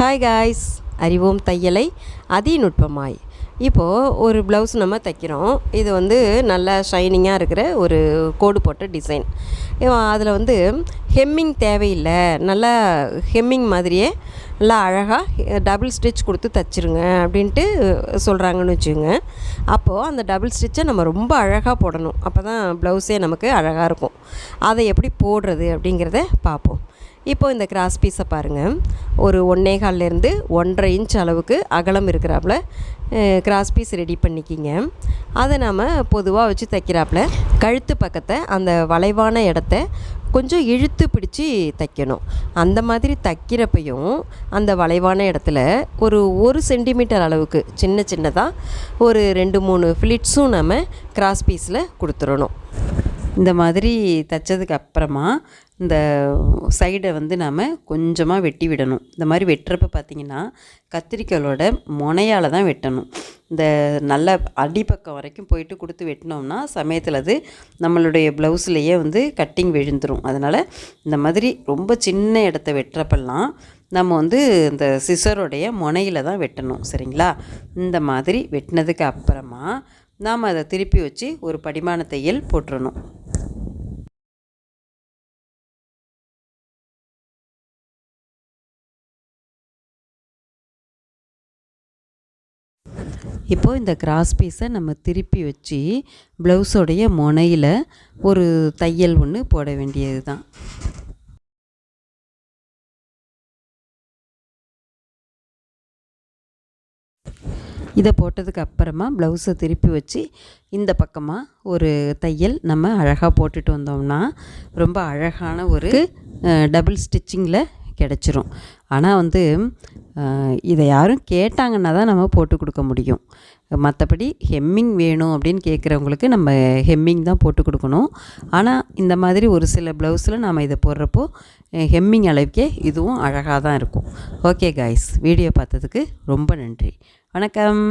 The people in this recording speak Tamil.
ஹாய் காய்ஸ் அறிவோம் தையலை அதிநுட்பமாய். இப்போது ஒரு ப்ளவுஸ் நம்ம தைக்கிறோம். இது வந்து நல்லா ஷைனிங்காக இருக்கிற ஒரு கோடு போட்ட டிசைன் அதில் வந்து ஹெம்மிங் தேவையில்லை. நல்லா ஹெம்மிங் மாதிரியே நல்லா அழகாக டபுள் ஸ்டிச் கொடுத்து தைச்சிருங்க அப்படின்ட்டு சொல்கிறாங்கன்னு வச்சுக்கோங்க. அப்போது அந்த டபுள் ஸ்டிச்சை நம்ம ரொம்ப அழகாக போடணும். அப்போ தான் ப்ளவுஸே நமக்கு அழகாக இருக்கும். அதை எப்படி போடுறது அப்படிங்கிறத பார்ப்போம். இப்போ இந்த கிராஸ் பீஸை பாருங்கள் ஒரு ஒன்றே கால்லேருந்து ஒன்றரை இன்ச் அளவுக்கு அகலம் இருக்கிறாப்புல. கிராஸ் பீஸ் ரெடி பண்ணிக்கிங்க. அதை நாம் பொதுவாக வச்சு தைக்கிறாப்புல. கழுத்து பக்கத்தை அந்த வளைவான இடத்த கொஞ்சம் இழுத்து பிடிச்சி தைக்கணும். அந்த மாதிரி தைக்கிறப்பையும் அந்த வளைவான இடத்துல ஒரு ஒரு சென்டிமீட்டர் அளவுக்கு சின்ன சின்னதாக ஒரு ரெண்டு மூணு ஃபிளிட்ஸும் நம்ம கிராஸ் பீஸில் கொடுத்துடணும். இந்த மாதிரி தைச்சதுக்கு அப்புறமா இந்த சைடை வந்து நாம் கொஞ்சமாக வெட்டி விடணும். இந்த மாதிரி வெட்டுறப்ப பார்த்திங்கன்னா கத்திரிக்கோலோட முனையால் தான் வெட்டணும். இந்த நல்ல அடிப்பக்கம் வரைக்கும் போயிட்டு கொடுத்து வெட்டினோம்னா சமயத்தில் அது நம்மளுடைய ப்ளவுஸ்லேயே வந்து கட்டிங் விழுந்துடும் அதனால் இந்த மாதிரி ரொம்ப சின்ன இடத்த வெட்டுறப்பெல்லாம் நம்ம வந்து இந்த சிசருடைய முனையில் தான் வெட்டணும். சரிங்களா? இந்த மாதிரி வெட்டினதுக்கு அப்புறமா நாம் அதை திருப்பி வச்சு ஒரு படிமான தையல் போட்டுறணும். இப்போது இந்த கிராஸ் பீஸை நம்ம திருப்பி வச்சு ப்ளவுஸோடைய முனையில் ஒரு தையல் ஒன்று போட வேண்டியது தான் இதை போட்டதுக்கு அப்புறமா ப்ளவுஸை திருப்பி வச்சு இந்த பக்கமாக ஒரு தையல் நம்ம அழகாக போட்டுட்டு வந்தோம்னா ரொம்ப அழகான ஒரு டபுள் ஸ்டிச்சிங்கில் கிடச்சிரும். ஆனால் வந்து இதை யாரும் கேட்டாங்கன்னா தான் நம்ம போட்டு கொடுக்க முடியும். மற்றபடி ஹெம்மிங் வேணும் அப்படின்னு கேட்குறவங்களுக்கு நம்ம ஹெம்மிங் தான் போட்டு கொடுக்கணும். ஆனால் இந்த மாதிரி ஒரு சில ப்ளவுஸில் நாம் இதை போடுறப்போ ஹெம்மிங் அளவுக்கே இதுவும் அழகாக தான் இருக்கும். ஓகே காய்ஸ் வீடியோ பார்த்ததுக்கு ரொம்ப நன்றி. வணக்கம்.